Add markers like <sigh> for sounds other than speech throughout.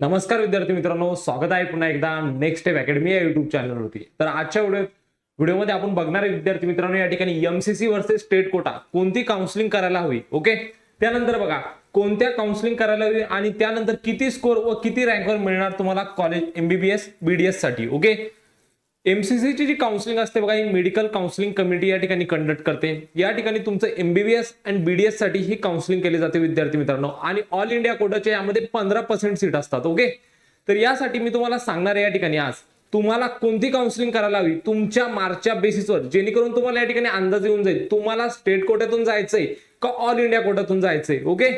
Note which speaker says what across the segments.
Speaker 1: नमस्कार विद्यार्थी मित्रांनो स्वागत आहे पुन्हा एकदा नेक्स्ट स्टेप अकॅडमी या युट्यूब चॅनलवरती तर आजच्या व्हिडिओ व्हिडिओमध्ये आपण बघणार आहे विद्यार्थी मित्रांनो या ठिकाणी एमसीसी वर्सेस स्टेट कोटा कोणती काउन्सिलिंग करायला हवी ओके त्यानंतर बघा कोणत्या काउन्सिलिंग करायला हवी आणि त्यानंतर किती स्कोर व किती रँकवर मिळणार तुम्हाला कॉलेज एमबीबीएस बीडीएससाठी ओके एमसीसीची जी काउन्सिलिंग असते बघा ही मेडिकल काउन्सिलिंग कमिटी या ठिकाणी कंडक्ट करते. या ठिकाणी तुमचं एमबीबीएस अँड बीडीएससाठी ही काउन्सिलिंग केली जाते विद्यार्थी मित्रांनो. आणि ऑल इंडिया कोटाच्या यामध्ये पंधरा पर्सेंट सीट असतात ओके तर यासाठी मी तुम्हाला सांगणार आहे या ठिकाणी आज तुम्हाला कोणती काउन्सिलिंग करायला हवी? तुमच्या मार्कच्या बेसिसवर जेणेकरून तुम्हाला या ठिकाणी अंदाज येऊन जाईल तुम्हाला स्टेट कोट्यातून जायचंय का ऑल इंडिया कोट्यातून जायचंय ओके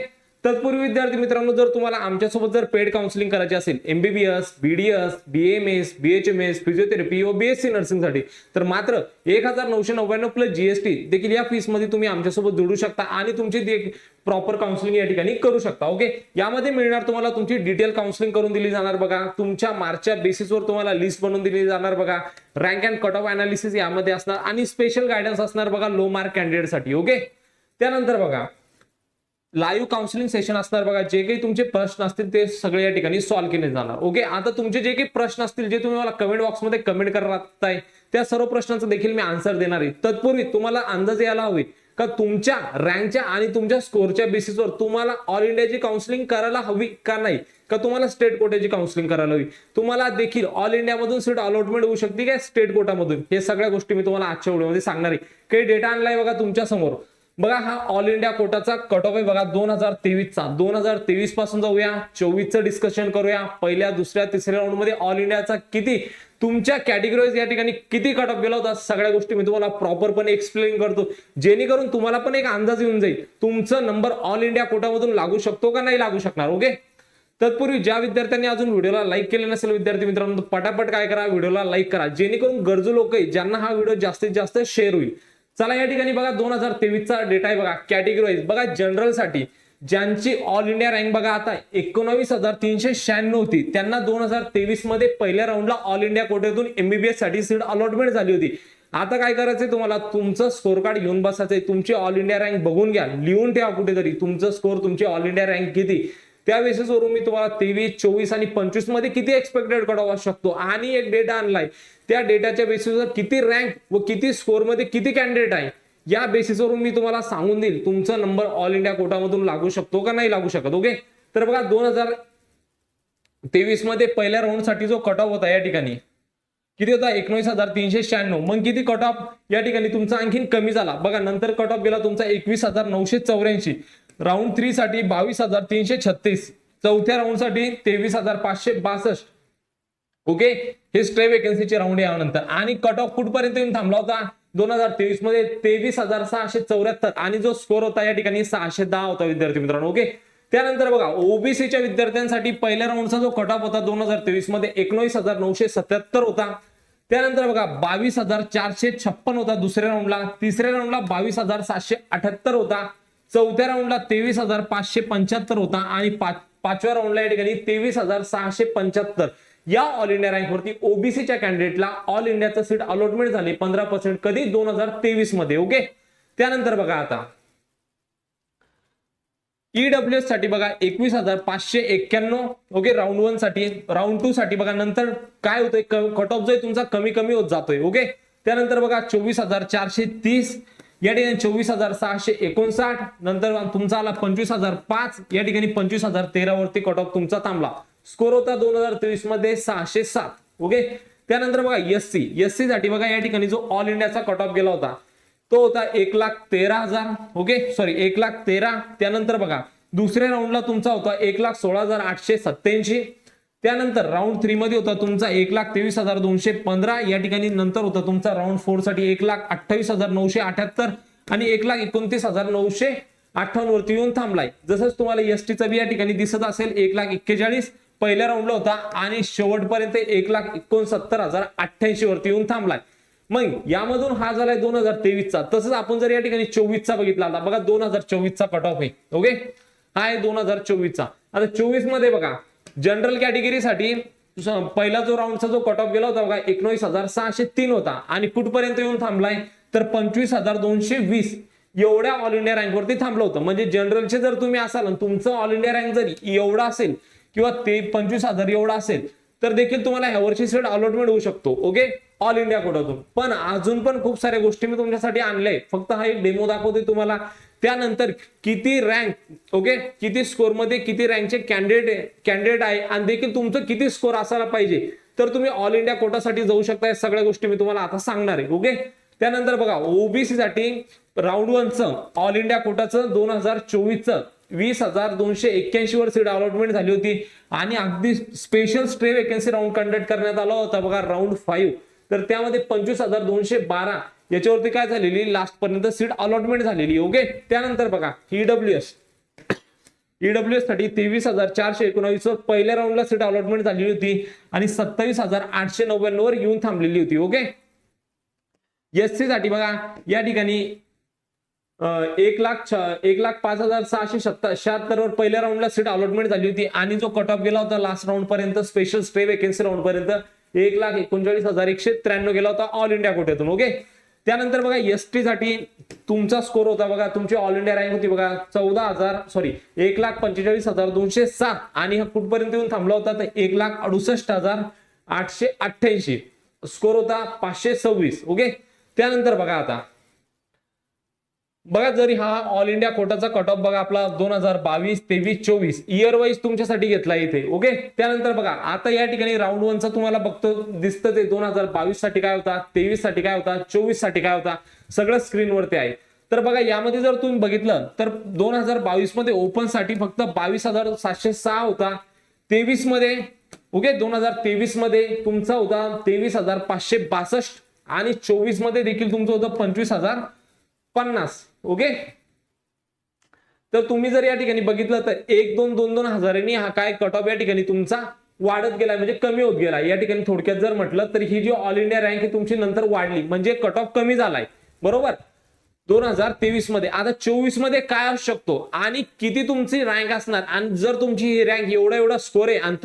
Speaker 1: तत्पूर्वी विद्यार्थी मित्रांनो जर तुम्हाला आमच्यासोबत जर पेड काउन्सिलिंग करायची असेल MBBS BDS BMS BHMS physiotherapy व बीएससी नर्सिंगसाठी तर मात्र एक हजार नऊशे नव्याण्णव प्लस जीएसटी देखील या फीसमध्ये तुम्ही आमच्यासोबत जोडू शकता आणि तुमची प्रॉपर काउन्सिलिंग या ठिकाणी करू शकता ओके यामध्ये मिळणार तुम्हाला तुमची डिटेल काउन्सिलिंग करून दिली जाणार बघा तुमच्या मार्कच्या बेसिसवर तुम्हाला लिस्ट बनवून दिली जाणार बघा rank and cut off analysis यामध्ये असणार आणि स्पेशल गायडन्स असणार बघा लो मार्क कॅन्डिडेटसाठी ओके त्यानंतर बघा लाईव्ह काउन्सिलिंग सेशन असणार बघा जे काही तुमचे प्रश्न असतील ते सगळे या ठिकाणी सॉल्व्ह केले जाणार. ओके आता तुमचे जे काही प्रश्न असतील जे तुम्ही मला कमेंट बॉक्समध्ये कमेंट करताय त्या सर्व प्रश्नांचं देखील मी आन्सर देणार आहे. तत्पूर्वी तुम्हाला अंदाज यायला हवे का तुमच्या रँकच्या आणि तुमच्या स्कोरच्या बेसिसवर तुम्हाला ऑल इंडियाची काउन्सिलिंग करायला हवी का नाही? का तुम्हाला स्टेट कोट्याची काउन्सिलिंग करायला हवी? तुम्हाला देखील ऑल इंडियामधून सीट अलॉटमेंट होऊ शकते का स्टेट कोटामधून हे सगळ्या गोष्टी मी तुम्हाला आजच्या व्हिडिओमध्ये सांगणार आहे. काही डेटा आणलाय बघा तुमच्यासमोर बघा हा ऑल इंडिया कोटाचा कट ऑफ आहे. बघा दोन हजार तेवीसचा. दोन हजार तेवीसपासून जाऊया. चोवीसचं डिस्कशन करूया. पहिल्या दुसऱ्या तिसऱ्या राऊंडमध्ये ऑल इंडियाचा किती तुमच्या कॅटेगरीज या ठिकाणी किती कट ऑफ गेला होता? सगळ्या गोष्टी मी तुम्हाला प्रॉपरपणे एक्सप्लेन करतो. जेणेकरून तुम्हाला पण एक अंदाज येऊन जाईल तुमचा नंबर ऑल इंडिया कोटामधून लागू शकतो का नाही लागू शकणार ओके तत्पूर्वी ज्या विद्यार्थ्यांनी अजून व्हिडिओला लाईक केले नसेल विद्यार्थी मित्रांनो पटापट काय करा व्हिडिओला लाईक करा. जेणेकरून गरजू लोक आहे ज्यांना हा व्हिडिओ जास्तीत जास्त शेअर होईल चला या ठिकाणी बघा दोन हजार तेवीसचा डेटा आहे बघा. कॅटेगरी वाईज बघा जनरलसाठी ज्यांची ऑल इंडिया रँक बघा आता एकोणावीस हजार तीनशे शहाण्णव होती. त्यांना दोन हजार तेवीसमध्ये पहिल्या राऊंडला ऑल इंडिया कोटेतून एमबीबीएससाठी सीट अलॉटमेंट झाली होती. आता काय करायचंय तुम्हाला? तुमचं स्कोर कार्ड घेऊन बसायचंय. तुमची ऑल इंडिया रँक बघून घ्या. लिहून ठेवा कुठेतरी. तुमचं स्कोर तुमची ऑल इंडिया रँक किती? त्या बेसिसवरून मी तुम्हाला तेवीस चोवीस आणि पंचवीसमध्ये किती एक्सपेक्टेड कट ऑफ शकतो? आणि एक डेटा आणलाय. त्या डेटाच्या बेसिसवर किती रँक व किती स्कोरमध्ये किती कॅन्डिडेट आहे? या बेसिसवरून मी तुम्हाला सांगून देईल तुमचा नंबर ऑल इंडिया कोटामधून लागू शकतो का नाही लागू शकत ओके तर बघा दोन हजार तेवीसमध्ये पहिल्या राऊंडसाठी जो कट ऑफ होता या ठिकाणी किती होता? एकोणीस हजार तीनशे शहाण्णव. मग किती कट ऑफ या ठिकाणी तुमचा आणखीन कमी झाला? बघा नंतर कट ऑफ गेला तुमचा एकवीस हजार नऊशे चौऱ्याऐंशी. राऊंड थ्री साठी बावीस हजार तीनशे छत्तीस. चौथ्या राऊंडसाठी तेवीस हजार पाचशे बासष्ट. ओके हे स्ट्रे वेकन्सीचे राऊंड यानंतर आणि कट ऑफ कुठपर्यंत येऊन थांबला होता? दोन हजार तेवीसमध्ये तेवीस हजार सहाशे चौऱ्याहत्तर. आणि जो स्कोर होता या ठिकाणी सहाशे दहा होता विद्यार्थी मित्रांनो. ओके त्यानंतर बघा ओबीसीच्या विद्यार्थ्यांसाठी पहिल्या राऊंडचा जो कट ऑफ होता दोन हजार तेवीसमध्ये एकोणीस हजार नऊशे सत्याहत्तर होता. त्यानंतर बघा बावीस हजार चारशे छप्पन होता दुसऱ्या राऊंडला तिसऱ्या राऊंडला बावीस हजार सातशे अठ्याहत्तर होता. चौथ्या राऊंडला तेवीस हजार पाचशे पंच्याहत्तर होता आणि पाच पाचव्या राऊंडला या ठिकाणी तेवीस हजार सहाशे पंच्याहत्तर. या ऑल इंडिया रँकवरती ओबीसीच्या कॅन्डिडेटला ऑल इंडियाचं सीट अलॉटमेंट झाली पंधरा पर्सेंट कधी? दोन हजार तेवीसमध्ये ओके त्यानंतर बघा आता. ईडब्ल्यू एससाठी बघा एकवीस हजार पाचशे एक्क्याण्णव ओके राऊंड वनसाठी राऊंड टू साठी बघा नंतर काय होतंय? कट ऑफ जो आहे तुमचा कमी कमी होत जातोय ओके त्यानंतर बघा चोवीस हजार चारशे तीस या ठिकाणी चोवीस हजार सहाशे एकोणसाठ नंतर तुमचा आला पंचवीस हजार पाच या ठिकाणी पंचवीस हजार तेरा वरती कट ऑफ तुमचा थांबला. स्कोर होता दोन हजार तेवीसमध्ये सहाशे सात ओके त्यानंतर बघा एससी एससी साठी बघा या ठिकाणी जो ऑल इंडियाचा कट ऑफ गेला होता तो होता एक लाख तेरा हजार ओके सॉरी एक लाख तेरा. त्यानंतर बघा दुसऱ्या राऊंडला तुमचा होता एक लाख सोळा हजार आठशे सत्याऐंशी त्यानंतर राऊंड थ्री मध्ये होता तुमचा एक लाख तेवीस हजार दोनशे पंधरा. या ठिकाणी नंतर होता तुमचा राऊंड फोरसाठी एक लाख अठ्ठावीस हजार नऊशे अठ्याहत्तर आणि एक लाख एकोणतीस हजार नऊशे अठ्ठावन्न वरती येऊन थांबलाय. जसंच तुम्हाला एसटीचा बी या ठिकाणी दिसत असेल एक लाख एक्केचाळीस. पहिल्या राऊंडला होता आणि शेवटपर्यंत एक लाख एकोणसत्तर हजार अठ्ठ्याऐंशी वरती येऊन थांबलाय. मग यामधून हा झालाय दोन हजार तेवीसचा. तसंच आपण जर या ठिकाणी चोवीसचा बघितला आता बघा दोन हजार चोवीसचा कट ऑफ आहे. ओके हा आहे दोन हजार चोवीसचा. आता चोवीसमध्ये बघा जनरल कॅटेगरीसाठी पहिला जो राऊंडचा जो कट ऑफ गेला होता बघा एकोणीस हजार सहाशे तीन होता. आणि कुठपर्यंत येऊन थांबलाय? तर पंचवीस हजार दोनशे वीस. एवढ्या ऑल इंडिया रँकवरती थांबलं होतं. म्हणजे जनरलचे जर तुम्ही असाल आणि तुमचं ऑल इंडिया रँक जर एवढा असेल किंवा ते पंचवीस हजार एवढा असेल तर देखील तुम्हाला ह्या वर्षी सीट अलॉटमेंट होऊ शकतो. ओके ऑल इंडिया कोटातून. पण अजून पण खूप साऱ्या गोष्टी मी तुमच्यासाठी आणल्या. फक्त हा एक डेमो दाखवतोय तुम्हाला. त्यानंतर किती रँक ओके किती स्कोरमध्ये किती रँकचे कॅन्डिडेट कॅन्डिडेट आहे आणि देखील तुमचं किती स्कोर असायला पाहिजे. तर तुम्ही ऑल इंडिया कोटासाठी जाऊ शकता या सगळ्या गोष्टी मी तुम्हाला आता सांगणार आहे ओके त्यानंतर बघा ओबीसी साठी राऊंड वनचं ऑल इंडिया कोटाचं दोन हजार चोवीसचं वीस हजार दोनशे एक्क्याऐंशी वर सीट अलॉटमेंट झाली होती. आणि अगदी special stray vacancy round conduct करण्यात आला होता बघा राऊंड फाईव्ह तर त्यामध्ये पंचवीस हजार दोनशे बारा याच्यावरती काय झालेली? लास्ट पर्यंत सीट अलॉटमेंट झालेली ओके त्यानंतर बघा ईडब्ल्यू एस ईडब्ल्यू एससाठी तेवीस हजार चारशे एकोणावीस वर पहिल्या राऊंडला सीट अलॉटमेंट झालेली होती आणि सत्तावीस हजार आठशे नव्याण्णव वर येऊन थांबलेली होती ओके एस सी साठी बघा या ठिकाणी एक लाख छ- एक लाख पाच हजार सहाशे सत्ता शहात्तर वर पहिल्या राऊंडला सीट अलॉटमेंट झाली होती आणि जो कट ऑफ गेला होता लास्ट राऊंड पर्यंत स्पेशल स्टे वेकेन्सी राऊंड पर्यंत एक लाख एकोणचाळीस हजार एकशे त्र्याण्णव गेला होता ऑल इंडिया कोट्यातून ओके त्यानंतर बघा एस टीसाठी तुमचा स्कोर होता बघा तुमची ऑल इंडिया रँक होती बघा चौदा हजार सॉरी एक लाख पंचेचाळीस हजार दोनशे सात आणि हा कुठपर्यंत येऊन थांबला होता तर एक लाख अडुसष्ट हजार आठशे अठ्ठ्याऐंशी. स्कोर होता पाचशे सव्वीस ओके त्यानंतर बघा आता बघा जरी हा ऑल इंडिया कोटाचा कट ऑफ बघा आपला दोन हजार बावीस तेवीस चोवीस इयर वाईज तुमच्यासाठी घेतला इथे ओके त्यानंतर बघा आता या ठिकाणी राऊंड वनचा तुम्हाला बघतो दिसतं ते दोन हजार बावीससाठी काय होता तेवीससाठी काय होता चोवीससाठी काय होता सगळं स्क्रीनवरती आहे. तर बघा यामध्ये जर तुम्ही बघितलं तर दोन हजार बावीसमध्ये ओपनसाठी फक्त बावीस हजार सातशे सहा होता. तेवीसमध्ये ओके दोन हजार तेवीसमध्ये तुमचा होता तेवीस हजार पाचशे बासष्ट आणि चोवीसमध्ये देखील तुमचं होतं पंचवीस हजार पन्नास ओके तर तुम्ही जर या ठिकाणी बघितलं तर एक दोन दोन दोन हजारांनी हा काय कट ऑफ या ठिकाणी तुमचा वाढत गेला म्हणजे कमी होत गेला. या ठिकाणी थोडक्यात जर म्हटलं तर ही जी ऑल इंडिया रँक आहे तुमची नंतर वाढली. म्हणजे कट ऑफ कमी झालाय. बरोबर? दोन हजार तेवीसमध्ये आता चोवीसमध्ये काय असू शकतो? आणि किती तुमची रँक असणार? आणि जर तुमची ही रँक एवढा एवढा स्कोर आहे आणि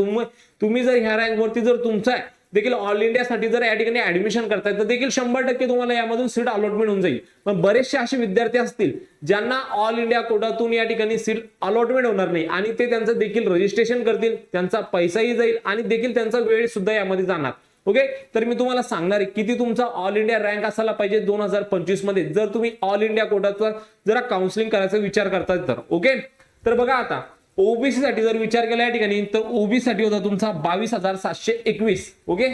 Speaker 1: तुम्ही जर ह्या रँक वरती जर तुमचा देखील ऑल इंडियासाठी जर या ठिकाणी ऍडमिशन करताय तर देखील शंभर टक्के तुम्हाला यामधून सीट अलॉटमेंट होऊन जाईल. पण बरेचसे असे विद्यार्थी असतील ज्यांना ऑल इंडिया कोटातून या ठिकाणी सीट अलॉटमेंट होणार नाही आणि ते त्यांचं देखील रजिस्ट्रेशन करतील त्यांचा पैसाही जाईल आणि देखील त्यांचा वेळ सुद्धा यामध्ये जाणार. ओके तर मी तुम्हाला सांगणार आहे किती तुमचा ऑल इंडिया रँक असायला पाहिजे दोन हजार पंचवीसमध्ये जर तुम्ही ऑल इंडिया कोटाचा जरा काउन्सिलिंग करायचा विचार करताय तर. ओके तर बघा आता ओबीसी साठी जर विचार केला या ठिकाणी तर ओबीसी साठी होता तुमचा बावीस हजार सातशे एकवीस ओके?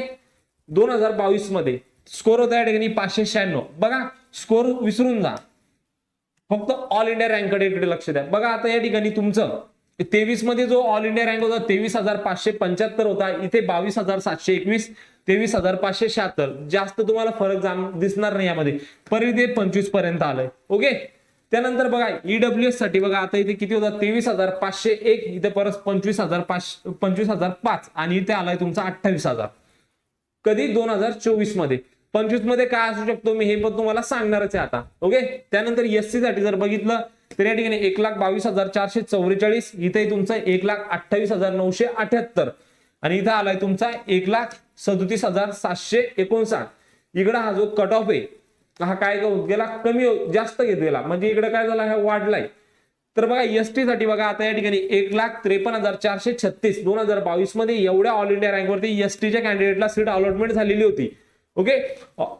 Speaker 1: दोन हजार बावीसमध्ये स्कोर होता या ठिकाणी पाचशे शहाण्णव. बघा स्कोर विसरून जा. फक्त ऑल इंडिया रँककडे इकडे लक्ष द्या. बघा आता या ठिकाणी तुमचं तेवीसमध्ये जो ऑल इंडिया रँक होता तेवीस हजार पाचशे पंच्याहत्तर होता. इथे बावीस हजार सातशे एकवीस तेवीस हजार पाचशे शहात्तर. जास्त तुम्हाला फरक जाण दिसणार नाही यामध्ये. परत ते पंचवीसपर्यंत आलंय ओके? त्यानंतर बघा ईडब्ल्यू एससाठी बघा आता इथे किती होता तेवीस हजार पाचशे एक इथे परत पंचवीस हजार पाचशे पंचवीस हजार पाच आणि इथे आलाय तुमचा अठ्ठावीस हजार. कधी? दोन हजार चोवीसमध्ये पंचवीसमध्ये काय असू शकतो? मी हे पण तुम्हाला सांगणारच आहे आता. ओके त्यानंतर एससी साठी जर बघितलं तर या ठिकाणी एक लाख बावीस हजार चारशे चौवेचाळीस इथे तुमचं एक लाख अठ्ठावीस हजार नऊशे अठ्याहत्तर आणि इथं आलाय तुमचा एक लाख सदोतीस हजार सातशे एकोणसाठ. इकडं हा जो कट ऑफ आहे हा काय होत गेला कमी जास्त घेत गेला म्हणजे इकडे काय झाला हा वाढलाय. तर बघा एससाठी बघा आता या ठिकाणी एक लाख त्रेपन्न हजार चारशे छत्तीस दोन हजार बावीसमध्ये एवढ्या ऑल इंडिया रँकवरती एस टीच्या कॅन्डिडेटला सीट अलॉटमेंट झालेली होती. ओके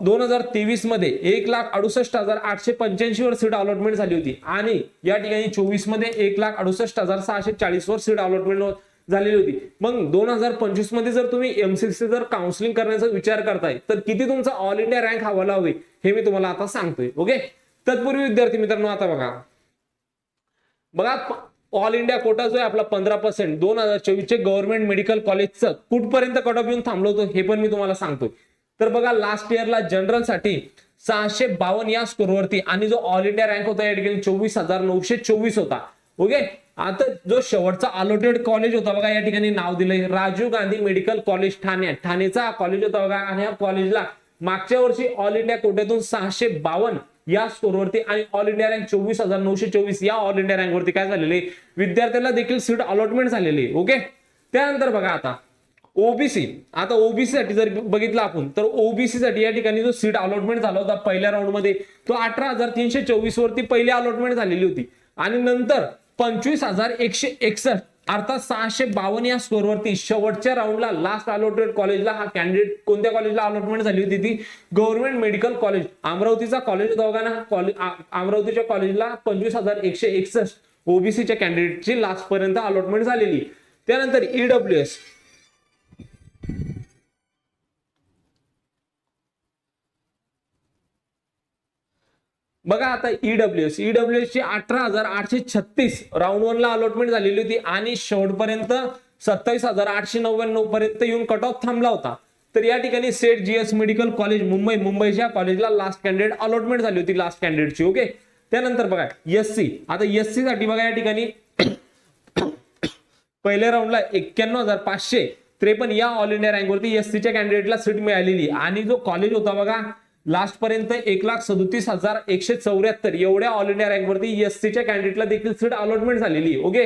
Speaker 1: दोन हजार तेवीसमध्ये एक लाख अडुसष्ट हजार आठशे पंच्याऐंशी वर सीट अलॉटमेंट झाली होती. आणि या ठिकाणी चोवीसमध्ये एक लाख अडुसष्ट हजार सहाशे चाळीस वर सीट अलॉटमेंट हो, झालेली होती. मग दोन हजार पंचवीसमध्ये जर तुम्ही एमसीसी जर काउन्सिलिंग करण्याचा विचार करताय तर किती तुमचा ऑल इंडिया रँक हवाला हवी हे मी तुम्हाला आता सांगतोय ओके? तत्पूर्वी विद्यार्थी मित्रांनो आता बघा. बघा ऑल इंडिया कोटा जो आहे आपला पंधरा पर्सेंट दोन हजार चोवीसचे गव्हर्नमेंट मेडिकल कॉलेजचं कुठपर्यंत कट ऑफ येऊन थांबलो होतो हे पण मी तुम्हाला सांगतोय. तर बघा लास्ट इयरला जनरलसाठी सहाशे बावन्न या स्कोरवरती आणि जो ऑल इंडिया रँक होता या ठिकाणी चोवीस हजार नऊशे चोवीस होता ओके? आता जो शेवटचा अलोटेड कॉलेज होता बघा या ठिकाणी नाव दिलंय. Rajiv Gandhi medical college Thane. ठाणेचा college होता बघा आणि या कॉलेजला मागच्या वर्षी ऑल इंडिया कोट्यातून सहाशे बावन्न या स्कोरवरती आणि ऑल इंडिया रँक चोवीस हजार नऊशे चोवीस या ऑल इंडिया रँकवरती काय झालेले? विद्यार्थ्यांना देखील सीट अलॉटमेंट झालेली ओके त्यानंतर बघा आता ओबीसी आता ओबीसी साठी जर बघितलं आपण तर ओबीसी साठी या ठिकाणी जो सीट अलॉटमेंट झाला होता पहिल्या राऊंडमध्ये तो अठरा हजार तीनशे चोवीस वरती पहिली अलॉटमेंट झालेली होती. आणि नंतर पंचवीस हजार एकशे एकसष्ट अर्थात सहाशे बावन्न या स्कोरवरती शेवटच्या राऊंडला लास्ट अलॉटेड कॉलेजला हा कॅन्डिडेट कोणत्या कॉलेजला अलॉटमेंट झाली होती ती? गव्हर्नमेंट मेडिकल कॉलेज अमरावतीचा कॉलेज दवाखाना हा कॉलेज अमरावतीच्या कॉलेजला पंचवीस हजार एकशे एकसष्ट ओबीसीच्या कॅन्डिडेटची लास्ट पर्यंत अलॉटमेंट झालेली. त्यानंतर ईडब्ल्यू एस बघा आता E EWS EWS ची अठरा हजार आठशे छत्तीस राऊंड वन ला अलॉटमेंट झालेली होती आणि शेवटपर्यंत सत्तावीस हजार आठशे नव्याण्णव पर्यंत येऊन कट ऑफ थांबला होता. तर या ठिकाणी Seth GS medical college Mumbai मुंबईच्या कॉलेजला लास्ट कॅन्डिडेट अलॉटमेंट झाली होती लास्ट कॅन्डिडेटची ओके त्यानंतर बघा एस सी आता एस सी साठी बघा या ठिकाणी <coughs> पहिल्या राऊंडला एक्क्याण्णव हजार पाचशे त्रेपन्न या ऑल इंडिया रँकवरती एस सीच्या कॅन्डिडेटला सीट मिळालेली. आणि जो कॉलेज होता बघा लास्ट पर्यंत एक लाख सदोतीस हजार एकशे चौऱ्याहत्तर एवढ्या ऑल इंडिया रँकवरती एस सीच्या कॅन्डिडेटला देखील सीट अलॉटमेंट झालेली ओके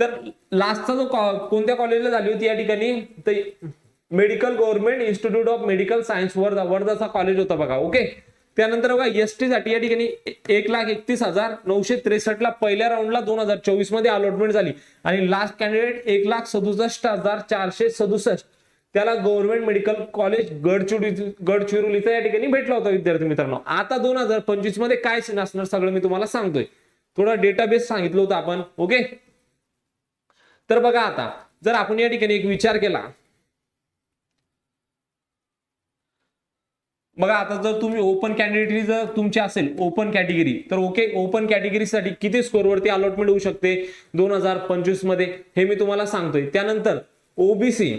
Speaker 1: तर लास्टचा जो कोणत्या कॉलेजला झाली होती या ठिकाणी? तर medical government institute of medical science Wardha वर्धाचा college होता बघा. ओके त्यानंतर बघा एससाठी या ठिकाणी एक लाख एकतीस हजार नऊशे त्रेसष्ट ला पहिल्या राऊंडला दोन हजार चोवीसमध्ये अलॉटमेंट झाली. आणि लास्ट कॅन्डिडेट एक लाख सदुसष्ट हजार चारशे सदुसष्ट. त्याला गव्हर्नमेंट मेडिकल कॉलेज गडचिरोली गडचिरोलीचा या ठिकाणी भेटला होता विद्यार्थी मित्रांनो. आता दोन हजार पंचवीसमध्ये काय असणार सगळं मी तुम्हाला सांगतोय. थोडा डेटाबेस सांगितलं होतं आपण ओके? तर बघा आता जर आपण या ठिकाणी एक विचार केला. बघा आता जर तुम्ही ओपन कॅटेगरी जर तुमची असेल ओपन कॅटेगरी तर ओके ओपन कॅटेगरीसाठी किती स्कोरवरती अलॉटमेंट होऊ शकते दोन हजार पंचवीसमध्ये? हे मी तुम्हाला सांगतोय. त्यानंतर ओबीसी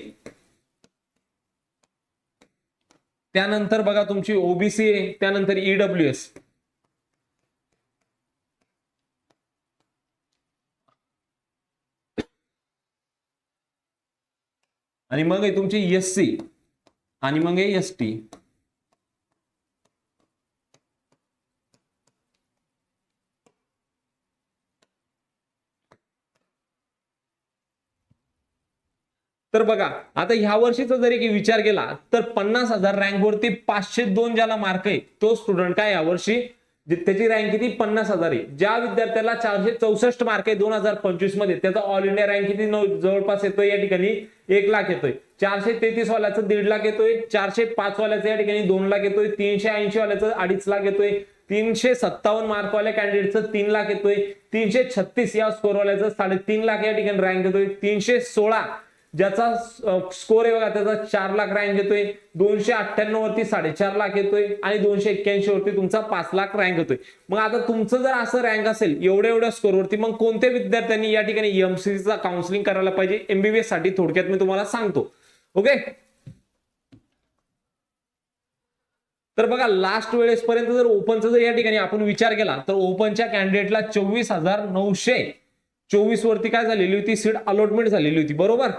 Speaker 1: त्यानंतर बघा तुमची ओबीसी आहे त्यानंतर ईडब्ल्यू एस आणि मग आहे तुमची एस सी. आणि मग आहे एस टी. तर बघा आता ह्या वर्षीचा जर एक विचार केला तर पन्नास हजार रँक वरती पाचशे दोन ज्याला मार्क आहे तो स्टुडंट काय यावर्षी त्याची रँक किती? पन्नास हजार आहे. ज्या विद्यार्थ्याला चारशे चौसष्ट मार्क आहे दोन हजार पंचवीसमध्ये त्याचा ऑल इंडिया रँक किती? नऊ- जवळपास येतोय या ठिकाणी एक लाख येतोय. चारशे तेहतीस वाल्याचं दीड लाख येतोय. चारशे पाच वाल्याचं या ठिकाणी दोन लाख येतोय. तीनशे ऐंशी वाल्याचं अडीच लाख येतोय. तीनशे सत्तावन्न मार्कवाल्या कॅन्डिडेटचं तीन लाख येतोय. तीनशे छत्तीस या स्कोरवाल्याचं साडेतीन लाख या ठिकाणी रँक येतोय. तीनशे सोळा ज्याचा स्कोर आहे बघा त्याचा चार लाख रँक येतोय. दोनशे अठ्ठ्याण्णव वरती साडेचार लाख येतोय आणि दोनशे एक्क्याऐंशी वरती तुमचा पाच लाख रँक येतोय. मग आता तुमचं जर असं रँक असेल एवढ्या एवढ्या स्कोरवरती मग कोणत्या विद्यार्थ्यांनी या ठिकाणी एमसीसीचा काउन्सिलिंग करायला पाहिजे? एमबीबीएससाठी थोडक्यात मी तुम्हाला सांगतो. ओके तर बघा लास्ट वेळेसपर्यंत जर ओपनचा जर या ठिकाणी आपण विचार केला तर ओपनच्या कॅन्डिडेटला चोवीस हजार नऊशे चोवीस वरती काय झालेली होती? सीट अलॉटमेंट झालेली होती. बरोबर?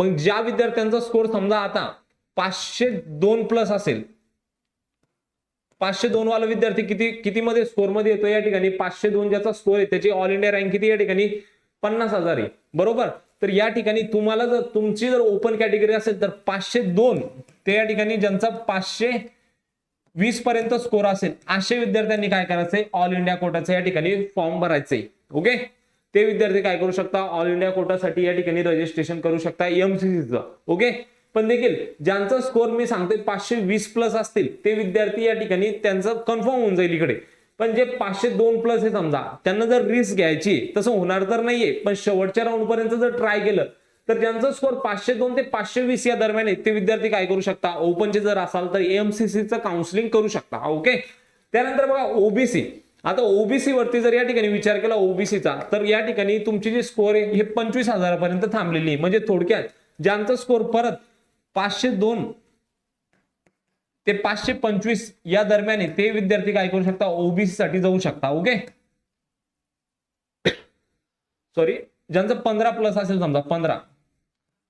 Speaker 1: मग ज्या विद्यार्थ्यांचा स्कोर समजा आता पाचशे दोन प्लस असेल पाचशे दोन वाला विद्यार्थी किती किती मध्ये स्कोरमध्ये येतो या ठिकाणी? पाचशे दोन ज्याचा स्कोर आहे त्याची ऑल इंडिया रँक किती या ठिकाणी? पन्नास हजार आहे. बरोबर? तर या ठिकाणी तुम्हाला जर तुमची जर ओपन कॅटेगरी असेल तर पाचशे दोन ते या ठिकाणी ज्यांचा पाचशे वीस पर्यंत स्कोर असेल असे विद्यार्थ्यांनी काय करायचंय? ऑल इंडिया कोटाचा या ठिकाणी फॉर्म भरायचंय. ओके ते विद्यार्थी काय करू शकता? ऑल इंडिया कोटासाठी या ठिकाणी रजिस्ट्रेशन करू शकता एमसीसीचं ओके पण देखील ज्यांचा स्कोर मी सांगतोय पाचशे वीस प्लस असतील ते विद्यार्थी या ठिकाणी त्यांचं कन्फर्म होऊन जाईल इकडे. पण जे पाचशे दोन प्लस आहे समजा त्यांना जर रिस्क घ्यायची तसं होणार तर नाहीये. पण शेवटच्या राऊंड पर्यंत जर ट्राय केलं तर ज्यांचा स्कोर पाचशे दोन ते पाचशे वीस या दरम्यान आहे ते विद्यार्थी काय करू शकता? ओपनचे जर असाल तर एमसीसीचं काउन्सिलिंग करू शकता. ओके त्यानंतर बघा ओबीसी आता ओबीसी वरती जर या ठिकाणी विचार केला ओबीसीचा तर या ठिकाणी तुमची जी स्कोअर आहे हे पंचवीस हजारापर्यंत थांबलेली आहे. म्हणजे थोडक्यात ज्यांचा स्कोअर परत पाचशे दोन ते पाचशे पंचवीस या दरम्यान आहे ते विद्यार्थी काय करू शकता? ओबीसी साठी जाऊ शकता ओके सॉरी <coughs> ज्यांचं पंधरा प्लस असेल समजा पंधरा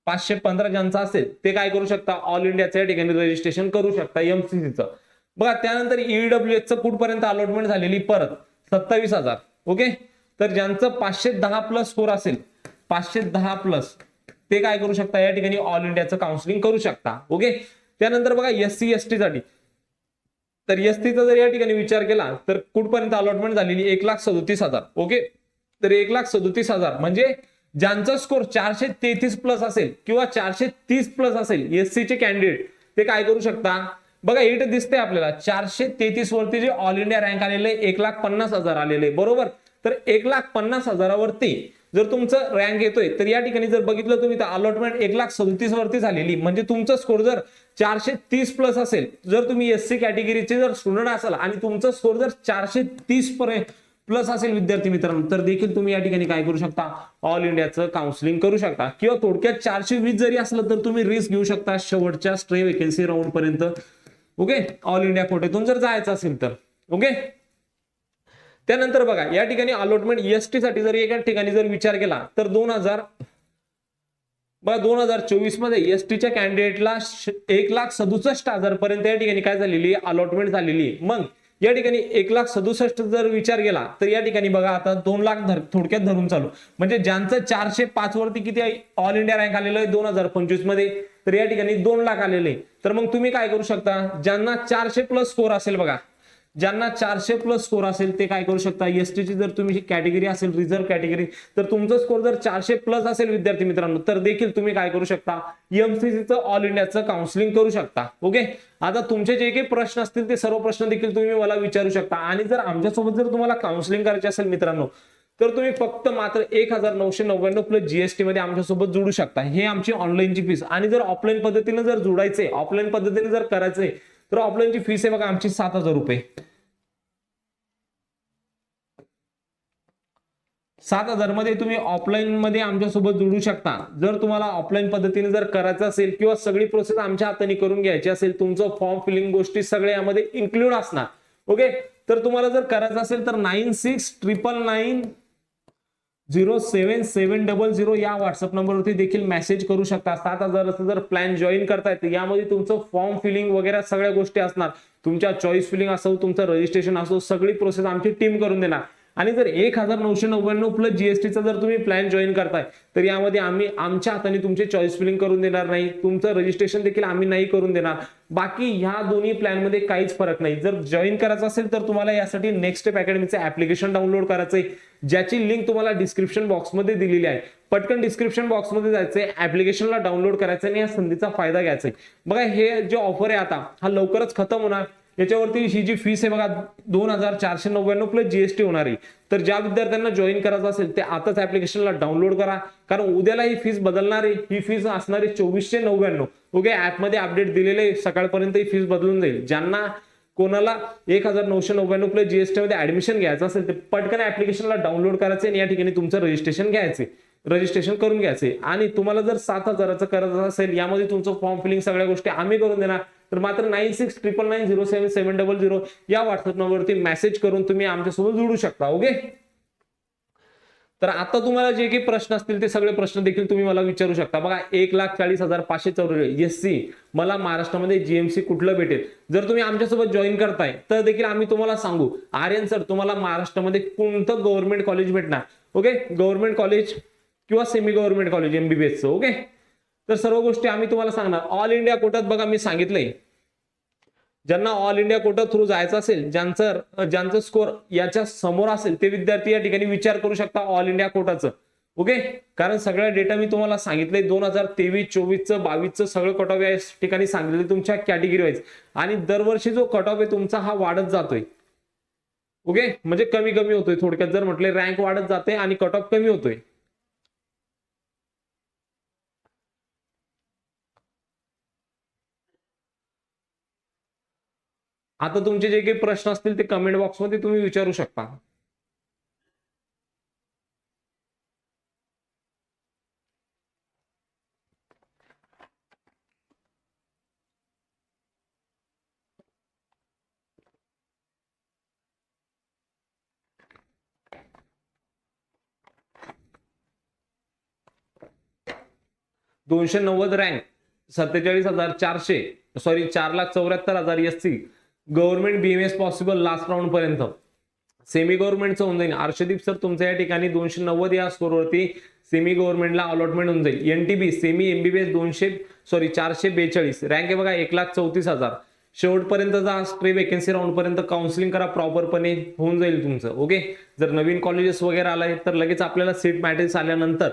Speaker 1: पाचशे पंधरा ज्यांचा असेल ते काय करू शकता? ऑल इंडियाचं या ठिकाणी रजिस्ट्रेशन करू शकता एमसीसीचं बघा त्यानंतर ईडब्ल्यू च कुठपर्यंत अलॉटमेंट झालेली? परत सत्तावीस हजार. ओके? तर ज्यांचं पाचशे दहा प्लस स्कोर असेल पाचशे दहा प्लस ते काय करू शकता? या ठिकाणी ऑल इंडियाचं काउन्सिलिंग करू शकता. ओके? त्यानंतर बघा एस सी एस टी साठी. तर एसटीचा जर या ठिकाणी विचार केला तर कुठपर्यंत अलॉटमेंट झालेली? एक लाख सदोतीस हजार. ओके? तर एक लाख सदोतीस हजार. म्हणजे ज्यांचा स्कोर चारशे तेहतीस प्लस असेल किंवा चारशे तीस प्लस असेल एससी चे कॅन्डिडेट ते काय करू शकता? बघा इथे दिसते आपल्याला. चारशे तेहतीस वरती जे ऑल इंडिया रँक आलेले एक लाख पन्नास हजार आलेले बरोबर? तर एक लाख पन्नास हजारावरती जर तुमचं रँक येतोय तर या ठिकाणी जर बघितलं तुम्ही तर अलॉटमेंट एक लाख सदतीस वरती झालेली. म्हणजे तुमचा स्कोर जर चारशे तीस प्लस असेल जर तुम्ही एस सी कॅटेगरीचे जर स्टुडंट असाल आणि तुमचा स्कोर जर चारशे तीस पर्यंत प्लस असेल विद्यार्थी मित्रांनो तर देखील तुम्ही या ठिकाणी काय करू शकता? ऑल इंडियाचं काउन्सिलिंग करू शकता. किंवा थोडक्यात चारशे वीस जरी असलं तर तुम्ही रिस्क घेऊ शकता. शेवटच्या स्ट्रे वेकेन्सी राऊंड पर्यंत. ओके ऑल इंडिया कोटेतून जर जायचं असेल तर. ओके त्यानंतर बघा या ठिकाणी अलॉटमेंट एसटी साठी जर एका ठिकाणी जर विचार केला तर दोन हजार बघा दोन हजार चोवीसमध्ये एसटीच्या कॅन्डिडेटला एक लाख सदुसष्ट हजार पर्यंत या ठिकाणी काय झालेली? अलॉटमेंट झालेली. मग या ठिकाणी एक लाख सदुसष्ट जर विचार केला तर या ठिकाणी बघा आता दोन लाख धर थोडक्यात धरून चालू. म्हणजे ज्यांचं चारशे पाच वरती किती आहे? ऑल इंडिया रँक आलेलं आहे दोन हजार पंचवीसमध्ये. तर या ठिकाणी दोन लाख आलेले. तर मग तुम्ही काय करू शकता? ज्यांना चारशे प्लस स्कोर असेल बघा ज्यांना चारशे प्लस स्कोर असेल ते काय करू शकता? एसटीची जर तुम्ही कॅटेगरी असेल रिझर्व्ह कॅटेगरी तर तुमचं स्कोर जर चारशे प्लस असेल विद्यार्थी मित्रांनो तर देखील तुम्ही काय करू शकता? एमसीसीचं ऑल इंडियाचं काउन्सिलिंग करू शकता. ओके आता तुमचे जे काही प्रश्न असतील ते सर्व प्रश्न देखील तुम्ही मला विचारू शकता. आणि जर आमच्यासोबत जर तुम्हाला काउन्सिलिंग करायचे असेल मित्रांनो तर तुम्ही फक्त मात्र एक हजार नऊशे नव्याण्णव प्लस जीएसटी मध्ये आमच्यासोबत जोडू शकता. हे आमची ऑनलाईनची फीस आणि जर ऑफलाईन पद्धतीने जर जोडायचे ऑफलाईन पद्धतीने जर करायचे तर ऑफलाईनची फीस आहे बघा आमची सात हजार रुपये. सात हजारमध्ये तुम्ही ऑफलाईन मध्ये आमच्यासोबत जोडू शकता. जर तुम्हाला ऑफलाईन पद्धतीने जर करायचं असेल किंवा सगळी प्रोसेस आमच्या हाताने करून घ्यायची असेल तुमचं फॉर्म फिलिंग गोष्टी सगळे यामध्ये इन्क्लूड असणार. ओके तर तुम्हाला जर करायचं असेल तर nine six triple nine zero seven seven double zero या व्हॉट्सअप नंबरवरती देखील मेसेज करू शकता. सात हजाराचं जर प्लॅन जॉईन करताय तर यामध्ये तुमचं फॉर्म फिलिंग वगैरे सगळ्या गोष्टी असणार. तुमच्या चॉईस फिलिंग असो तुमचं रजिस्ट्रेशन असो सगळी प्रोसेस आमची टीम करून देणार. आणि जर एक हजार नऊशे नव्याण्णव प्लस जीएसटीचा जर तुम्ही प्लॅन जॉईन करताय तर यामध्ये आम्ही आमच्या हाताने तुमचे चॉईस फिलिंग करून देणार नाही तुमचं रजिस्ट्रेशन देखील आम्ही नाही करून देणार. बाकी ह्या दोन्ही प्लॅनमध्ये काहीच फरक नाही. जर जॉईन करायचं असेल तर तुम्हाला यासाठी नेक्स्ट स्टेप अकॅडमीचं ऍप्लिकेशन डाउनलोड करायचं आहे ज्याची लिंक तुम्हाला डिस्क्रिप्शन बॉक्समध्ये दिलेली आहे. पटकन डिस्क्रिप्शन बॉक्समध्ये जायचंय ऍप्लिकेशनला डाउनलोड करायचं आणि या संधीचा फायदा घ्यायचा आहे बघा हे जे ऑफर आहे आता हा लवकरच खतम होणार. याच्यावरती ही जी फीस आहे बघा दोन हजार चारशे नव्याण्णव प्लस जीएसटी होणार. आहे तर ज्या विद्यार्थ्यांना जॉईन करायचं असेल ते आताच ऍप्लिकेशनला डाउनलोड करा. कारण उद्याला ही फीस बदलणार आहे ही फीस असणार आहे चोवीसशे नव्याण्णव. ओके ऍपमध्ये अपडेट दिलेले सकाळपर्यंत ही फीस बदलून जाईल. ज्यांना कोणाला एक हजार नऊशे नव्याण्णव प्लस जीएसटी मध्ये ऍडमिशन घ्यायचं असेल तर पटकन ऍप्लिकेशनला डाउनलोड करायचं आणि या ठिकाणी तुमचं रजिस्ट्रेशन घ्यायचे. रजिस्ट्रेशन करून घ्यायचे. आणि तुम्हाला जर सात हजाराचं करायचं असेल यामध्ये तुमचं फॉर्म फिलिंग सगळ्या गोष्टी आम्ही करून देणार. तर मात्र nine six triple nine zero seven seven double zero या व्हॉट्सअप नंबरवरती मेसेज करून तुम्ही आमच्यासोबत जोडू शकता ओके तर आता तुम्हाला जे काही प्रश्न असतील ते सगळे प्रश्न देखील तुम्ही मला विचारू शकता. बघा एक लाख चाळीस हजार पाचशे चौवेचाळीस एस सी मला महाराष्ट्रामध्ये जीएमसी कुठलं भेटेल? जर तुम्ही आमच्यासोबत जॉईन करताय तर देखील आम्ही तुम्हाला सांगू. आर्यन सर तुम्हाला महाराष्ट्रामध्ये कोणतं गव्हर्नमेंट कॉलेज भेटणार? ओके गव्हर्नमेंट कॉलेज किंवा सेमी गव्हर्नमेंट कॉलेज एमबीबीएसचं ओके तर सर्व गोष्टी आम्ही तुम्हाला सांगणार. ऑल इंडिया कोटात बघा मी सांगितलंय. ज्यांना ऑल इंडिया कोटा थ्रू जायचं असेल ज्यांचं ज्यांचं स्कोर याच्या समोर असेल ते विद्यार्थी या ठिकाणी विचार करू शकता ऑल इंडिया कोटाचं. ओके कारण सगळ्या डेटा मी तुम्हाला सांगितलंय दोन हजार तेवीस चोवीसचं बावीसचं सगळं कट ऑफ या ठिकाणी सांगितलं तुमच्या कॅटेगरी वाईज आणि दरवर्षी जो कट ऑफ आहे तुमचा हा वाढत जातोय. ओके म्हणजे कमी कमी होतोय. थोडक्यात जर म्हटले रँक वाढत जाते आणि कट ऑफ कमी होतोय. आता तुमचे जे काही प्रश्न असतील ते कमेंट बॉक्समध्ये तुम्ही विचारू शकता. दोनशे नव्वद रँक सत्तेचाळीस हजार चारशे सॉरी चार लाख चौऱ्याहत्तर हजार S C government BMS possible last round पर्यंत. सेमी गव्हर्नमेंटचं होऊन जाईल. अर्षदीप सर तुमच्या या ठिकाणी दोनशे नव्वद या स्कोरवरती सेमी गव्हर्नमेंटला अलॉटमेंट होऊन जाईल. एनटीबी सेमी एमबीबीएस दोनशे सॉरी चारशे बेचाळीस. रँक आहे बघा एक लाख चौतीस हजार. शेवटपर्यंत जा स्ट्रे वेकन्सी राऊंडपर्यंत काउन्सिलिंग करा प्रॉपरपणे होऊन जाईल तुमचं. ओके जर नवीन कॉलेजेस वगैरे आले तर लगेच आपल्याला सीट मॅटेज आल्यानंतर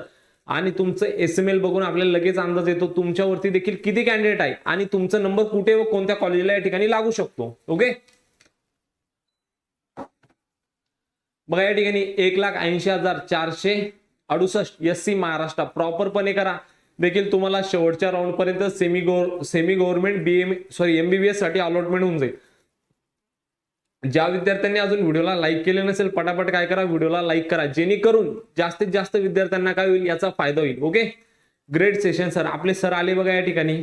Speaker 1: आणि तुमचं एस एम एल बघून आपल्याला लगेच अंदाज येतो. तुमच्यावरती देखील किती कॅन्डिडेट आहे आणि तुमचा नंबर कुठे व कोणत्या कॉलेजला या ठिकाणी लागू शकतो. ओके बघा या ठिकाणी एक लाख ऐंशी हजार चारशे अडुसष्ट एस सी महाराष्ट्र. प्रॉपरपणे करा. देखील तुम्हाला शेवटच्या राऊंड पर्यंत सेमी गोर सेमी गव्हर्नमेंट बीएम सॉरी एमबीबीएससाठी अलॉटमेंट होऊन जाईल. ज्या विद्यार्थ्यांनी अजून व्हिडिओला लाईक केले नसेल पटापट काय करा व्हिडिओला लाईक करा. जेणेकरून जास्तीत जास्त विद्यार्थ्यांना काय होईल याचा फायदा होईल. ओके ग्रेट सेशन सर आपले सर आले बघा या ठिकाणी.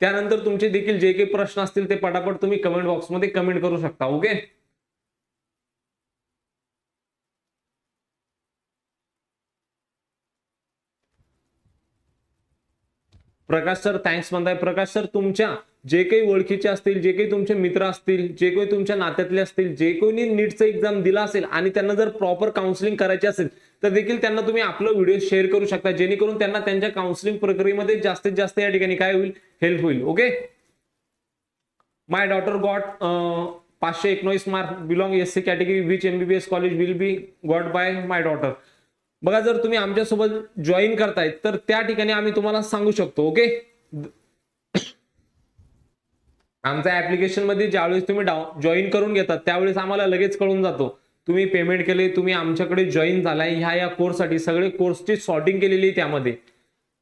Speaker 1: त्यानंतर तुमचे देखील जे काही प्रश्न असतील ते पटापट तुम्ही कमेंट बॉक्समध्ये कमेंट करू शकता. ओके प्रकाश सर थँक्स म्हणताय. प्रकाश सर तुमच्या जे काही ओळखीचे असतील जे काही तुमचे मित्र असतील जे काही तुमच्या नात्यातले असतील जे कोणी नीटचं एक्झाम दिला असेल आणि त्यांना जर प्रॉपर काउन्सिलिंग करायची असेल तर देखील त्यांना तुम्ही आपलं व्हिडिओ शेअर करू शकता जेणेकरून त्यांना त्यांच्या काउन्सिलिंग प्रक्रियेमध्ये जास्तीत जास्त या ठिकाणी काय होईल? हेल्प होईल. ओके माय डॉटर गॉट पाचशे एकोणीस mark belong S C category which MBBS college will be got by my daughter बघा जर तुम्ही आमच्यासोबत जॉईन करतायत तर त्या ठिकाणी आम्ही तुम्हाला सांगू शकतो ओके आमच्या ऍप्लिकेशनमध्ये ज्यावेळेस तुम्ही जॉईन करून घेतात त्यावेळेस आम्हाला लगेच कळून जातो. तुम्ही पेमेंट केले तुम्ही आमच्याकडे जॉईन झालाय ह्या या कोर्ससाठी सगळे कोर्सची सॉर्टिंग केलेली आहे त्यामध्ये.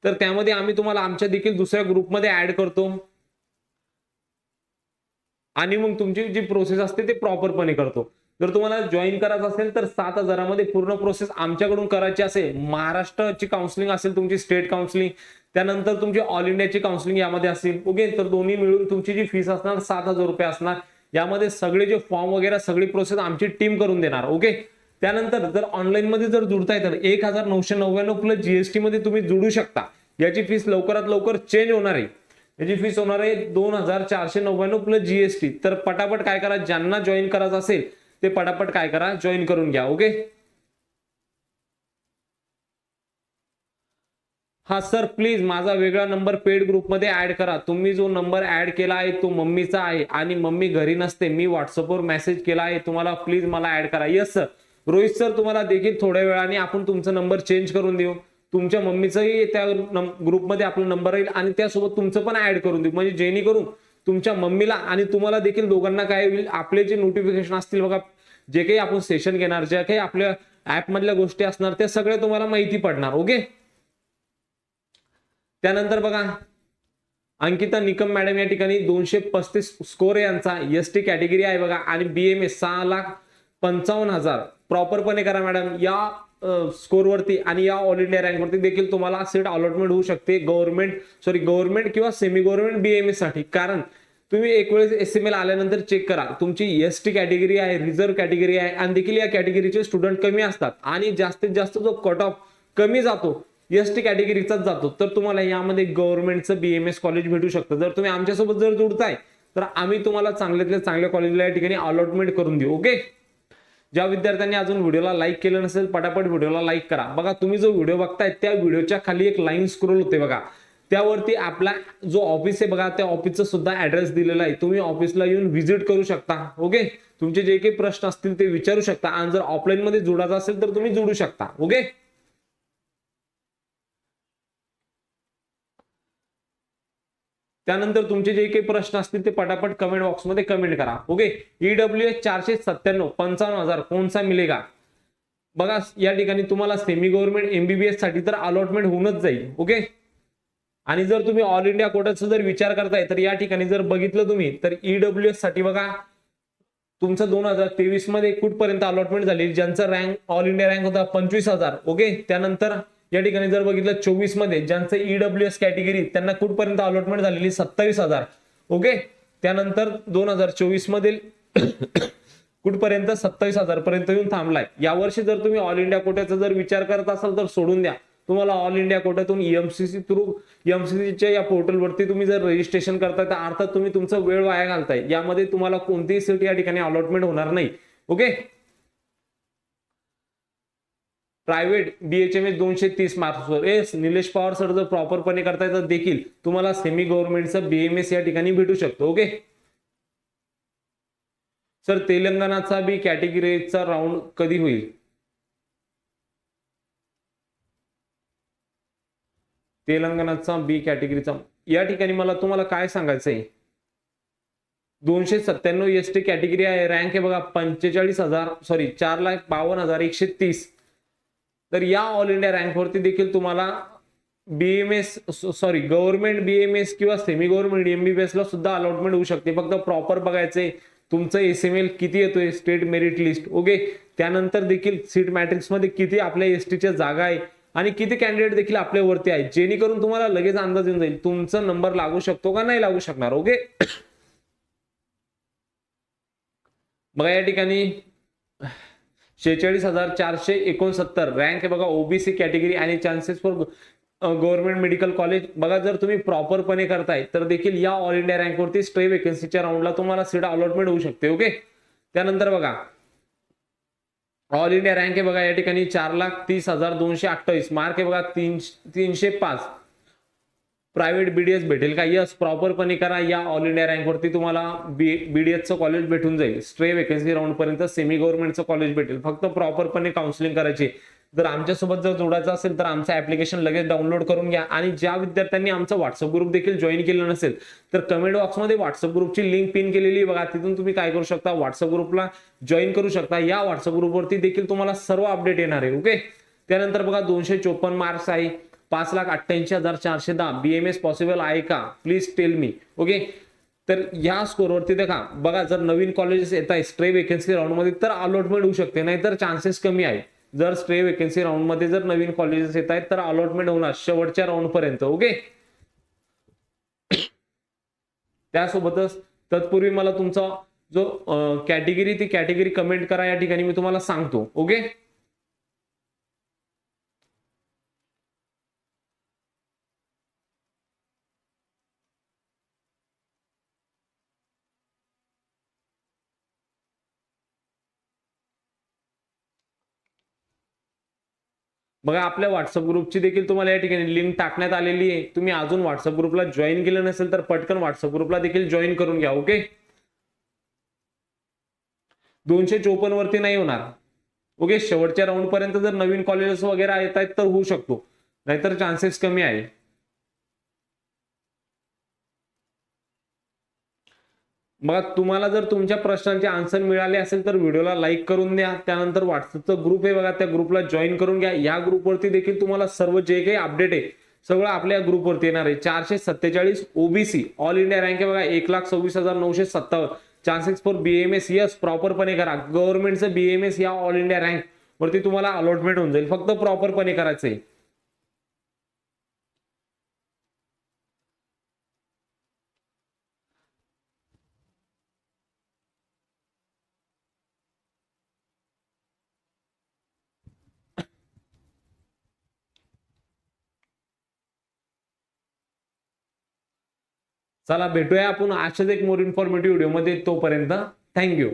Speaker 1: तर त्यामध्ये आम्ही तुम्हाला आमच्या देखील दुसऱ्या ग्रुपमध्ये ऍड करतो. आणि मग तुमची जी प्रोसेस असते ते प्रॉपरपणे करतो. जर तुम्हाला जॉईन करायचं असेल तर सात हजारामध्ये पूर्ण प्रोसेस आमच्याकडून करायची असेल. महाराष्ट्राची काउन्सिलिंग असेल तुमची स्टेट काउन्सिलिंग त्यानंतर तुमची ऑल इंडियाची काउन्सिलिंग यामध्ये असेल. ओके तर दोन्ही मिळून तुमची जी फीस असणार सात हजार रुपये असणार. यामध्ये सगळे जे फॉर्म वगैरे सगळी प्रोसेस आमची टीम करून देणार. ओके त्यानंतर जर ऑनलाईन मध्ये जर जुडताय तर एक हजार नऊशे नव्याण्णव प्लस जीएसटी मध्ये तुम्ही जुडू शकता. याची फीस लवकरात लवकर चेंज होणार आहे. याची फीस होणार आहे दोन हजार चारशे नव्याण्णव प्लस जीएसटी तर पटापट काय करा ज्यांना जॉईन करायचं असेल ते पटापट काय करा जॉईन करून घ्या ओके हा सर प्लीज माझा वेगळा नंबर पेड ग्रुपमध्ये ऍड करा. तुम्ही जो नंबर ऍड केला आहे तो मम्मीचा आहे आणि मम्मी घरी नसते मी व्हॉट्सअपवर मेसेज केला आहे तुम्हाला प्लीज मला ऍड करा. येस सर रोहित सर तुम्हाला देखील थोड्या वेळाने आपण तुमचा नंबर चेंज करून देऊ. तुमच्या मम्मीचाही त्या ग्रुपमध्ये आपला नंबर राहील आणि त्यासोबत तुमचं पण ऍड करून देऊ. म्हणजे जेणेकरून तुमच्या मम्मीला आणि तुम्हाला देखील दोघांना काय होईल आपले जे नोटिफिकेशन असतील बघा जे काही आपण सेशन घेणार ज्या काही आपल्या ऍपमधल्या गोष्टी असणार त्या सगळ्या तुम्हाला माहिती पडणार ओके त्यानंतर बघा अंकिता निकम मॅडम या ठिकाणी दोनशे पस्तीस स्कोर यांचा एस टी कॅटेगरी आहे बघा आणि बीएमएस सहा लाख पंचावन्न हजार. प्रॉपरपणे करा मॅडम या स्कोरवरती आणि या ऑल इंडिया रँकवरती देखील तुम्हाला सीट अलॉटमेंट होऊ शकते. गव्हर्नमेंट सॉरी गव्हर्नमेंट किंवा सेमी गव्हर्नमेंट बीएमएससाठी. कारण तुम्ही एक वेळेस एस एम एल आल्यानंतर चेक करा. तुमची एस टी कॅटेगरी आहे रिझर्व्ह कॅटेगरी आहे आणि देखील या कॅटेगरीचे स्टुडंट कमी असतात. आणि जास्तीत जास्त जो कट ऑफ कमी जातो एस टी कॅटेगरीचाच जातो. तर तुम्हाला यामध्ये गव्हर्नमेंटचं बीएमएस कॉलेज भेटू शकतं. जर तुम्ही आमच्यासोबत जर जोडताय तर आम्ही तुम्हाला चांगल्यातल्या चांगल्या कॉलेजला या ठिकाणी अलॉटमेंट करून देऊ. ओके ज्या विद्यार्थ्यांनी अजून व्हिडिओला लाईक केलं नसेल पटापट व्हिडिओला लाईक करा. बघा तुम्ही जो व्हिडिओ बघताय त्या व्हिडिओच्या खाली एक लाईन स्क्रोल होते बघा. त्यावरती आपला जो ऑफिस आहे बघा त्या ऑफिसचा सुद्धा ऍड्रेस दिलेला आहे. तुम्ही ऑफिसला येऊन व्हिजिट करू शकता ओके तुमचे जे काही प्रश्न असतील ते विचारू शकता. आणि जर ऑफलाईन मध्ये जोडायचं असेल तर तुम्ही जोडू शकता ओके त्यानंतर तुमचे जे काही प्रश्न असतील ते पटापट कमेंट बॉक्समध्ये कमेंट करा. ओके ईडब्ल्यू एस चारशे सत्त्याण्णव पंचावन्न हजार कोणसा मिलेगा? बघा या ठिकाणी तुम्हाला सेमी गव्हर्नमेंट एमबीबीएससाठी तर अलॉटमेंट होऊनच जाईल. ओके आणि जर तुम्ही ऑल इंडिया कोटाचा जर विचार करताय तर या ठिकाणी जर बघितलं तुम्ही तर ईडब्ल्यू एससाठी बघा तुमचं दोन हजार तेवीसमध्ये कुठपर्यंत अलॉटमेंट झाली? ज्यांचा रँक ऑल इंडिया रँक होता पंचवीस हजार. ओके त्यानंतर या ठिकाणी जर बघितलं चोवीसमध्ये ज्यांचं ईडब्ल्यू एस कॅटेगरी त्यांना कुठपर्यंत अलॉटमेंट झालेली? सत्तावीस हजार. ओके त्यानंतर दोन हजार चोवीस मधील <coughs> कुठपर्यंत? सत्तावीस हजार पर्यंत येऊन थांबलाय. यावर्षी जर तुम्ही ऑल इंडिया कोट्याचा जर विचार करत असाल तर सोडून द्या. तुम्हाला ऑल इंडिया कोट्यातून एमसीसी थ्रू एमसीसीच्या या पोर्टलवरती तुम्ही जर रजिस्ट्रेशन करताय तर अर्थात तुम्ही तुमचा वेळ वाया घालताय. यामध्ये तुम्हाला कोणतीही सीट या ठिकाणी अलॉटमेंट होणार नाही. ओके प्रायव्हेट बीएचएमएस दोनशे तीस मार्क्सवर एस निलेश पवार सर जर प्रॉपरपणे करताय तर देखील तुम्हाला सेमी गव्हर्नमेंटचं बीएमएस या ठिकाणी भेटू शकतो ओके सर तेलंगणाचा बी कॅटेगरीचा राऊंड कधी होईल? तेलंगणाचा बी कॅटेगरीचा या ठिकाणी मला तुम्हाला काय सांगायचं आहे दोनशे सत्त्याण्णव एस टी कॅटेगरी आहे रँक आहे बघा पंचेचाळीस हजार सॉरी चार लाख बावन्न हजार एकशे तीस. तर या ऑल इंडिया रँकवरती देखील तुम्हाला बीएमएस सॉरी गव्हर्नमेंट बीएमएस किंवा सेमी गव्हर्नमेंट एमबीबीएस ला सुद्धा अलॉटमेंट होऊ शकते. फक्त प्रॉपर बघायचंय तुमचं एस एम एल किती येतोय स्टेट मेरिट लिस्ट ओके त्यानंतर देखील सीट मॅट्रिक्समध्ये किती आपल्या एस टीच्या जागा आहे आणि किती कॅन्डिडेट देखील आपल्यावरती आहे जेणेकरून तुम्हाला लगेच अंदाज येऊन जाईल तुमचा नंबर लागू शकतो का नाही लागू शकणार ओके <coughs> बघा या ठिकाणी. शेहेचाळीस हजार चारशे एकोणसत्तर. रँक आहे बघा ओबीसी कॅटेगरी आणि chances for government medical college बघा जर तुम्ही प्रॉपरपणे करताय तर देखील या ऑल इंडिया रँकवरती स्ट्रे वेकन्सीच्या राऊंडला तुम्हाला सीट अलॉटमेंट होऊ शकते ओके त्यानंतर बघा ऑल इंडिया रँक आहे बघा या ठिकाणी चार लाख तीस हजार दोनशे अठ्ठावीस. मार्क आहे बघा तीन तीनशे पाच. प्रायव्हेट बीडीएस भेटेल का? यस प्रॉपरपणे करा. या ऑल इंडिया रँकवरती तुम्हाला बी बीडीएसचं कॉलेज भेटून जाईल. स्ट्रे वेकन्सी राऊंडपर्यंत सेमी गव्हर्नमेंटचं कॉलेज भेटेल. फक्त प्रॉपरपणे काउन्सिलिंग करायची. जर आमच्यासोबत जर जोडायचं असेल तर आमचं ऍप्लिकेशन लगेच डाउनलोड करून घ्या. आणि ज्या विद्यार्थ्यांनी आमचा व्हॉट्सअप ग्रुप देखील जॉईन केलं नसेल तर कमेंट बॉक्समध्ये व्हॉट्सअप ग्रुपची लिंक पिन केलेली बघा. तिथून तुम्ही काय करू शकता? व्हॉट्सअप ग्रुपला जॉईन करू शकता. या व्हॉट्सअप ग्रुपवरती देखील तुम्हाला सर्व अपडेट येणार आहे. ओके त्यानंतर बघा दोनशे चोपन्न मार्क्स आहे. पाच लाख अठ्ठ्याऐंशी हजार चारशे दहा. बीएमएस पॉसिबल आहे का? प्लीज टेल मी ओके तर या स्कोरवरती देखा बघा जर नवीन कॉलेजेस येत आहे स्ट्रे वेकन्सी राऊंडमध्ये तर अलॉटमेंट होऊ शकते. नाहीतर चान्सेस कमी आहे जर स्ट्रे वेकन्सी राऊंडमध्ये जर नवीन कॉलेजेस येत आहेत तर अलॉटमेंट होणार शेवटच्या राऊंडपर्यंत ओके त्यासोबतच तत्पूर्वी मला तुमचा जो कॅटेगरी ती कॅटेगरी कमेंट करा. या ठिकाणी मी तुम्हाला सांगतो. ओके बघा आपल्या व्हॉट्सअप ग्रुपची देखील तुम्हाला या ठिकाणी लिंक टाकण्यात आलेली आहे. तुम्ही अजून व्हॉट्सअप ग्रुपला जॉईन केलं नसेल तर पटकन व्हॉट्सअप ग्रुपला देखील जॉईन करून घ्या ओके दोनशे चोपन्न वरती नाही होणार. ओके शेवटच्या राऊंड पर्यंत जर नवीन कॉलेजेस वगैरे येत आहेत तर होऊ शकतो. नाहीतर चान्सेस कमी आहे मग तुम्हाला जर तुमच्या प्रश्नांचे आन्सर मिळाले असेल तर व्हिडिओला लाईक करून द्या. त्यानंतर व्हॉट्सअपचा ग्रुप आहे बघा त्या ग्रुपला जॉईन करून घ्या. या ग्रुपवरती देखील तुम्हाला सर्व जे काही अपडेट आहे सगळं आपल्या ग्रुपवरती येणार आहे. चारशे सत्तेचाळीस ओबीसी ऑल इंडिया रँक आहे बघा एक लाख सव्वीस हजार नऊशे सत्तावन्न. चान्सेस फॉर बीएमएस यस प्रॉपरपणे करा. गव्हर्नमेंटचं बीएमएस या ऑल इंडिया रँक वरती तुम्हाला अलॉटमेंट होऊन जाईल. फक्त प्रॉपरपणे करायचं आहे चला भेटूया आपण अशाच एक मोर इन्फॉर्मेटिव्ह व्हिडिओमध्ये तोपर्यंत. थँक्यू